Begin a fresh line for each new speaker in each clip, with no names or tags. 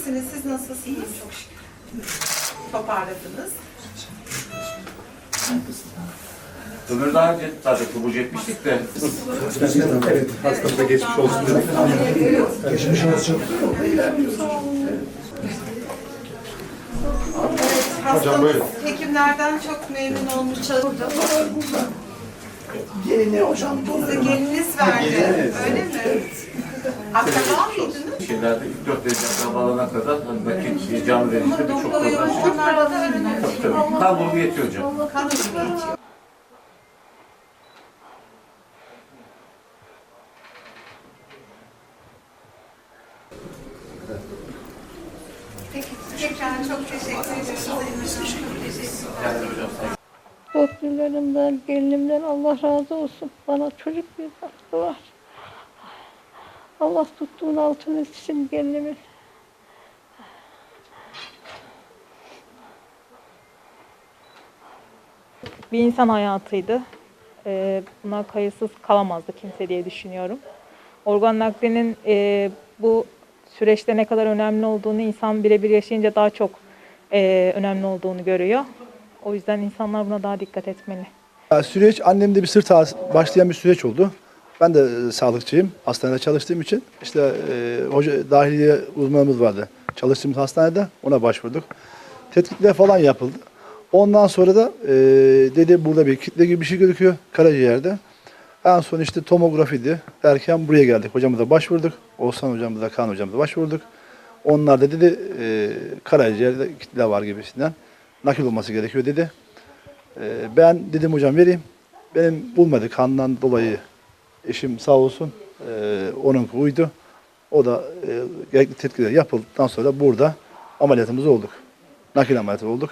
misiniz? Siz nasılsınız? Çok şükür. Toparladınız.
Ömür daha önce zaten kabul etmiştik de.
Evet, hastamıza geçmiş olsun dedik. Geçmiş olsun.
Hastamız
buyurun.
hekimlerden çok memnun olmuş çalıştı.
Gelini hocam bunu.
Size geliniz verdi. Öyle mi? Akraba mıydınız?
Şeylerde ilk dört derece akrabalarına kadar hani nakit bir canlı verişte birçok problem
da önemli.
Tabii tabii. Kan grubu yetiyor hocam.
Tekrar çok teşekkür ediyoruz.
Doktorlarımdan, gelinimden Allah razı olsun. Bana çocuk bir baktı var. Allah tuttuğun altın etsin gelinimin.
bir insan hayatıydı. Ee, buna kayıtsız kalamazdı kimse diye düşünüyorum. Organ naklinin e, bu süreçte ne kadar önemli olduğunu insan birebir yaşayınca daha çok e, önemli olduğunu görüyor. O yüzden insanlar buna daha dikkat etmeli.
Süreç annemde bir sırt ağrısı başlayan bir süreç oldu. Ben de e, sağlıkçıyım. Hastanede çalıştığım için işte e, hoca dahiliye uzmanımız vardı. Çalıştığımız hastanede ona başvurduk. Tetkikler falan yapıldı. Ondan sonra da e, dedi burada bir kitle gibi bir şey gözüküyor karaciğerde. En son işte tomografiydi. Derken buraya geldik. Hocamıza başvurduk. Oğuzhan hocamıza, Kaan hocamıza başvurduk. Onlar da dedi e, karaciğerde kitle var gibisinden. Nakil olması gerekiyor dedi. Ee, ben dedim hocam vereyim. Benim bulmadı kandan dolayı eşim sağ olsun ee, onun uydu. O da e, gerekli tetkikler yapıldıktan sonra burada ameliyatımız olduk. Nakil ameliyatı olduk.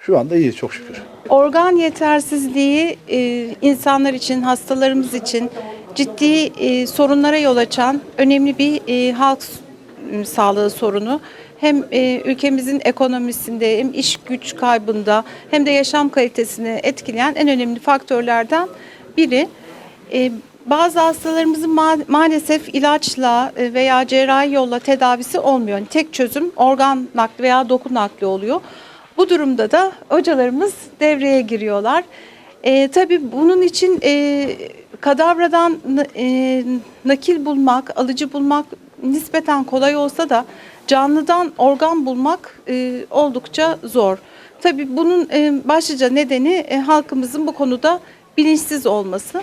Şu anda iyiyiz çok şükür.
Organ yetersizliği e, insanlar için, hastalarımız için ciddi e, sorunlara yol açan önemli bir e, halk sağlığı sorunu. Hem e, ülkemizin ekonomisinde hem iş güç kaybında hem de yaşam kalitesini etkileyen en önemli faktörlerden biri. E, bazı hastalarımızın ma- maalesef ilaçla e, veya cerrahi yolla tedavisi olmuyor. Yani tek çözüm organ nakli veya doku nakli oluyor. Bu durumda da hocalarımız devreye giriyorlar. E, tabii bunun için e, kadavradan e, nakil bulmak, alıcı bulmak nispeten kolay olsa da canlıdan organ bulmak e, oldukça zor. Tabii bunun e, başlıca nedeni e, halkımızın bu konuda bilinçsiz olması.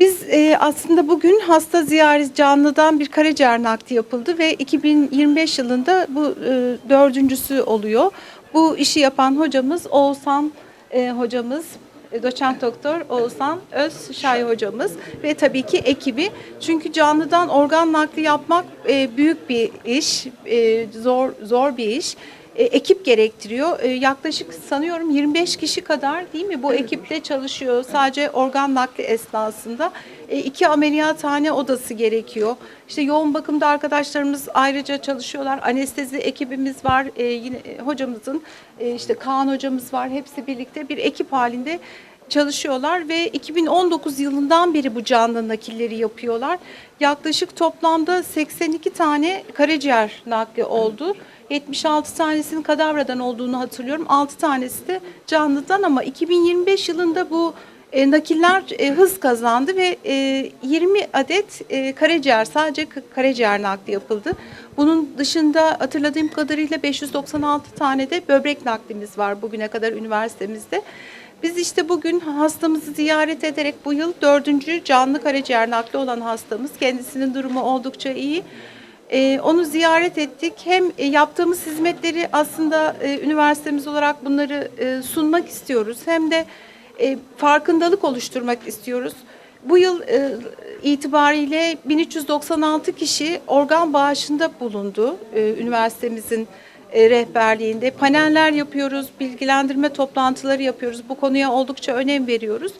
Biz e, aslında bugün hasta ziyaret canlıdan bir karaciğer nakli yapıldı ve 2025 yılında bu e, dördüncüsü oluyor. Bu işi yapan hocamız Oğuzhan e, hocamız, e, doçent doktor Oğuzhan Öz Şahin hocamız ve tabii ki ekibi. Çünkü canlıdan organ nakli yapmak e, büyük bir iş, e, zor zor bir iş e, ekip gerektiriyor. E, yaklaşık sanıyorum 25 kişi kadar değil mi bu ekipte çalışıyor sadece organ nakli esnasında. E, iki ameliyathane odası gerekiyor. İşte yoğun bakımda arkadaşlarımız ayrıca çalışıyorlar. Anestezi ekibimiz var. E, yine hocamızın e, işte Kaan hocamız var. Hepsi birlikte bir ekip halinde çalışıyorlar ve 2019 yılından beri bu canlı nakilleri yapıyorlar. Yaklaşık toplamda 82 tane karaciğer nakli oldu. 76 tanesinin kadavradan olduğunu hatırlıyorum. 6 tanesi de canlıdan ama 2025 yılında bu e, nakiller e, hız kazandı ve e, 20 adet e, karaciğer sadece karaciğer nakli yapıldı. Bunun dışında hatırladığım kadarıyla 596 tane de böbrek naklimiz var bugüne kadar üniversitemizde. Biz işte bugün hastamızı ziyaret ederek bu yıl dördüncü canlı karaciğer nakli olan hastamız. Kendisinin durumu oldukça iyi. Ee, onu ziyaret ettik. Hem e, yaptığımız hizmetleri aslında e, üniversitemiz olarak bunları e, sunmak istiyoruz. Hem de e, farkındalık oluşturmak istiyoruz. Bu yıl e, itibariyle 1396 kişi organ bağışında bulundu e, üniversitemizin e, rehberliğinde. Paneller yapıyoruz, bilgilendirme toplantıları yapıyoruz. Bu konuya oldukça önem veriyoruz.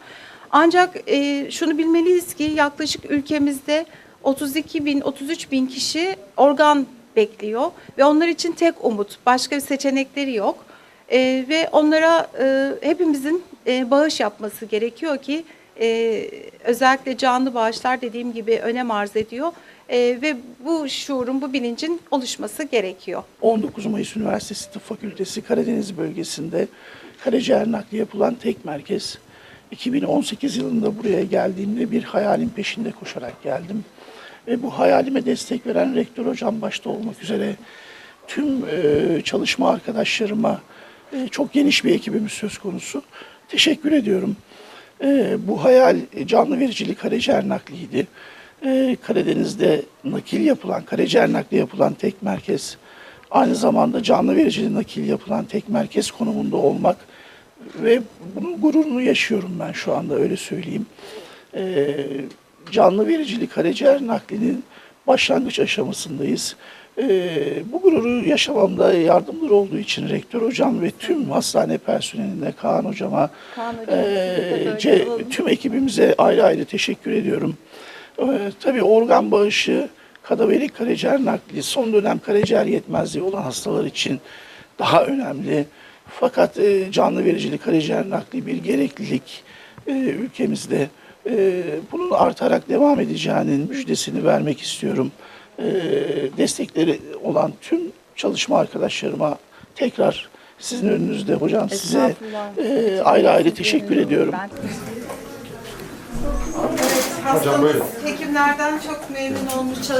Ancak e, şunu bilmeliyiz ki yaklaşık ülkemizde 32 bin, 33 bin kişi organ bekliyor ve onlar için tek umut, başka bir seçenekleri yok. E, ve onlara e, hepimizin e, bağış yapması gerekiyor ki e, özellikle canlı bağışlar dediğim gibi önem arz ediyor. E, ve bu şuurun, bu bilincin oluşması gerekiyor.
19 Mayıs Üniversitesi Tıp Fakültesi Karadeniz bölgesinde karaciğer nakli yapılan tek merkez. 2018 yılında buraya geldiğimde bir hayalin peşinde koşarak geldim. Ve bu hayalime destek veren rektör hocam başta olmak üzere tüm e, çalışma arkadaşlarıma e, çok geniş bir ekibimiz söz konusu. Teşekkür ediyorum. E, bu hayal canlı vericili karaciğer nakliydi. E, Karadeniz'de nakil yapılan, karaciğer nakli yapılan tek merkez. Aynı zamanda canlı vericili nakil yapılan tek merkez konumunda olmak ve bunun gururunu yaşıyorum ben şu anda öyle söyleyeyim. E, canlı vericili karaciğer naklinin başlangıç aşamasındayız. E, bu gururu yaşamamda yardımcı olduğu için rektör hocam ve tüm hastane personeline, Kaan hocama, e, Ce- tüm ekibimize ayrı ayrı teşekkür ediyorum. Ee, tabii organ bağışı, kadaverik karaciğer nakli son dönem karaciğer yetmezliği olan hastalar için daha önemli. Fakat e, canlı vericili karaciğer nakli bir gereklilik e, ülkemizde. E, bunun artarak devam edeceğinin müjdesini vermek istiyorum. E, destekleri olan tüm çalışma arkadaşlarıma tekrar sizin önünüzde hocam size e, ayrı ayrı teşekkür ediyorum.
Hastamız hekimlerden çok memnun olmuş.